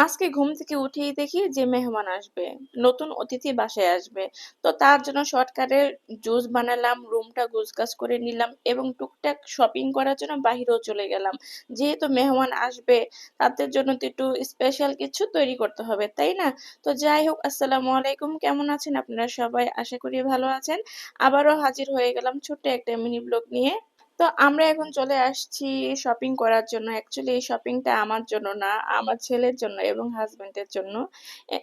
আজকে ঘুম থেকে উঠেই দেখি যে মেহমান আসবে। নতুন অতিথি বাসায় আসবে। তো তার জন্য শর্টকাটে জুস বানালাম, রুমটা গোছগাছ করে নিলাম এবং টুকটাক শপিং করার জন্য বাহিরেও চলে গেলাম। যেহেতু মেহমান আসবে তাদের জন্য তো একটু স্পেশাল কিছু তৈরি করতে হবে, তাই না? তো যাই হোক আসসালামু আলাইকুম কেমন আছেন আপনারা সবাই? আশা করি ভালো আছেন। আবারও হাজির হয়ে গেলাম ছোট্ট একটা মিনি ব্লগ নিয়ে। তো আমরা এখন চলে আসছি শপিং করার জন্য। অ্যাকচুয়ালি এই শপিংটা আমার জন্য না, আমার ছেলের জন্য এবং হাসব্যান্ডের জন্য।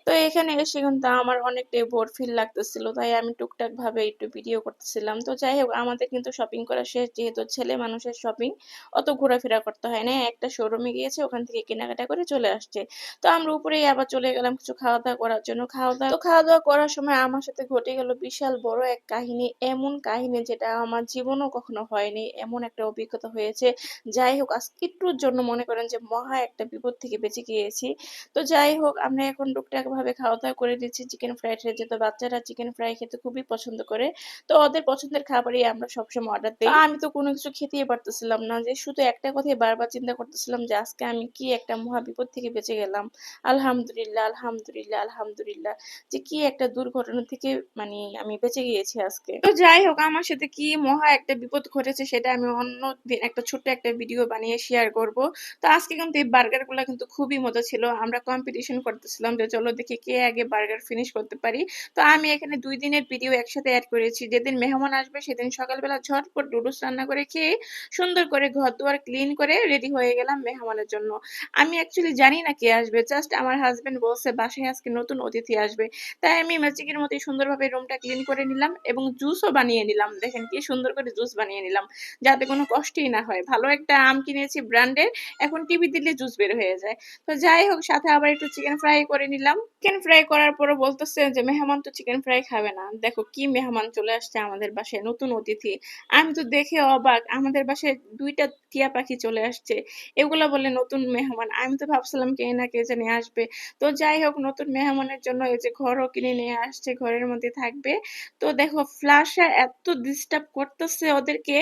তো এখানে এসে কিন্তু আমার অনেকটাই বোর ফিল লাগতেছিল। তাই আমি টুকটাক ভাবে একটু ভিডিও করতেছিলাম। তো যাই হোক আমাদের কিন্তু শপিং করা শেষ। যেহেতু ছেলে মানুষের শপিং অত ঘোরাফেরা করতে হয় না। একটা শোরুমে গিয়েছে ওখান থেকে কেনাকাটা করে চলে আসছে। তো আমরা উপরেই আবার চলে গেলাম কিছু খাওয়া-দাওয়া করার জন্য। খাওয়া-দাওয়া তো খাওয়া-দাওয়া করার সময় আমার সাথে ঘটে গেল বিশাল বড় এক কাহিনী। এমন কাহিনী যেটা আমার জীবনেও কখনো হয়নি। এমন একটা অভিজ্ঞতা হয়েছে। যাই হোক আজকে একটুর জন্য মনে করেন যে মহা একটা বিপদ থেকে বেঁচে গিয়েছি। তো যাই হোক আমরা এখন টুকটাক ভাবে খাওয়া-দাওয়া করে দিচ্ছি চিকেন ফ্রাইড রাইস যেহেতু বাচ্চারা চিকেন ফ্রাই খেতে খুবই পছন্দ করে। তো ওদের পছন্দের খাবারই আমরা সবসময় অর্ডার দেই। আমি তো কোনো কিছু খেতেই পারতেছিলাম না যে শুধু একটা কথাই বারবার চিন্তা করতেছিলাম যে আজকে আমি কি একটা মহা বিপদ থেকে বেঁচে গেলাম। আলহামদুলিল্লাহ, আলহামদুলিল্লাহ, আলহামদুলিল্লাহ যে কি একটা দুর্ঘটনা থেকে মানে আমি বেঁচে গিয়েছি আজকে। তো যাই হোক আমার সাথে কি মহা একটা বিপদ ঘটেছে সেটা আমি অন্যদিন একটা ছোট্ট একটা ভিডিও বানিয়ে শেয়ার করব। তো আজকে কিন্তু এই বার্গারগুলা কিন্তু খুবই মজা ছিল। আমরা কম্পিটিশন করতেছিলাম যে চলো দেখি কে আগে বার্গার ফিনিশ করতে পারি। তো আমি এখানে ২ দিনের ভিডিও একসাথে এড করেছি। যেদিন মেহমান আসবে সেদিন সকালবেলা ঝটপট নুডলস রান্না করে খেয়ে সুন্দর করে ঘর-দুয়ার ক্লিন করে রেডি হয়ে গেলাম মেহমানের জন্য। আমি অ্যাকচুয়ালি জানি না কে আসবে। জাস্ট আমার হাসব্যান্ড বলছে, বাসায় আজকে নতুন অতিথি আসবে। তাই আমি ম্যাজিকের মতোই সুন্দরভাবে রুমটা ক্লিন করে নিলাম এবং জুসও বানিয়ে নিলাম। দেখেন কি সুন্দর করে জুস বানিয়ে নিলাম। যাতে কোনো কষ্টই না হয়। ভালো একটা আম কিনেছি ব্র্যান্ডের। এখন টিভি দিলে জুস বের হয়ে যায়। তো যাই হোক, সাথে আবার একটু চিকেন ফ্রাই করে নিলাম। চিকেন ফ্রাই করার পরও বলতেছে যে, মেহমান তো চিকেন ফ্রাই খাবে না। দেখো কি মেহমান চলে আসছে আমাদের বাসায়, নতুন অতিথি। আমি তো দেখে অবাক। আমাদের বাসায় ২ টা টিয়া পাখি চলে আসছে। এগুলা বলে নতুন মেহমান। আমি তো ভাবছিলাম কে না কে জানি আসবে। তো যাই হোক, নতুন মেহমানের জন্য এই যে ঘরও কিনে নিয়ে আসছে, ঘরের মধ্যে থাকবে। তো দেখো ফ্লাশা এত ডিস্টার্ব করতেছে ওদেরকে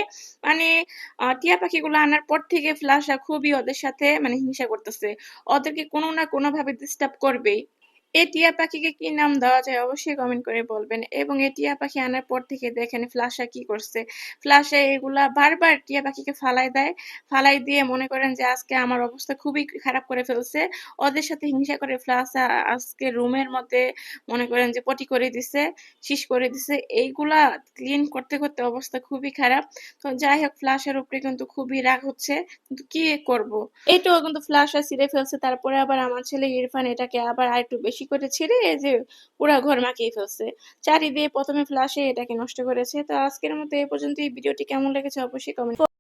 মানে টিয়া পাখিগুলো আনার পর থেকে ফ্লাশা খুবই ওদের সাথে মানে হিংসা করতেছে। ওদেরকে কোনো না কোনো ভাবে ডিস্টার্ব করবেই। এই টিয়া পাখিকে কি নাম দেওয়া যায় অবশ্যই কমেন্ট করে বলবেন এবং এই টিয়া পাখি আনার পর থেকে দেখেন ফ্লাশা কি করছে। ফ্লাশা এগুলা বারবার টিয়া পাখিকে ফালায় দেয়। ফালাই দিয়ে মনে করেন যে আজকে আমার অবস্থা খুবই খারাপ করে ফেলছে। ওদের সাথে হিংসা করে ফ্লাশা আজকে রুমের মধ্যে মনে করেন যে পটি করে দিছে, শিস করে দিছে। এইগুলা ক্লিন করতে, করতে অবস্থা খুবই খারাপ। তো যাই হোক ফ্লাশার উপরে কিন্তু খুবই রাগ হচ্ছে। কিন্তু কি করব? এটাও কিন্তু ফ্লাশা ছিঁড়ে ফেলছে। তারপরে আবার আমার ছেলে ইরফান এটাকে আবার আরেকটু বেশি করে ছিঁড়ে এই যে পুরা ঘর মাখিয়ে ফেলছে। চারি দিয়ে ১ম এ ফ্লাশে এটাকে নষ্ট করেছে। তো আজকের মতো এ এই ভিডিওটি কেমন লেগেছে অবশ্যই কমেন্ট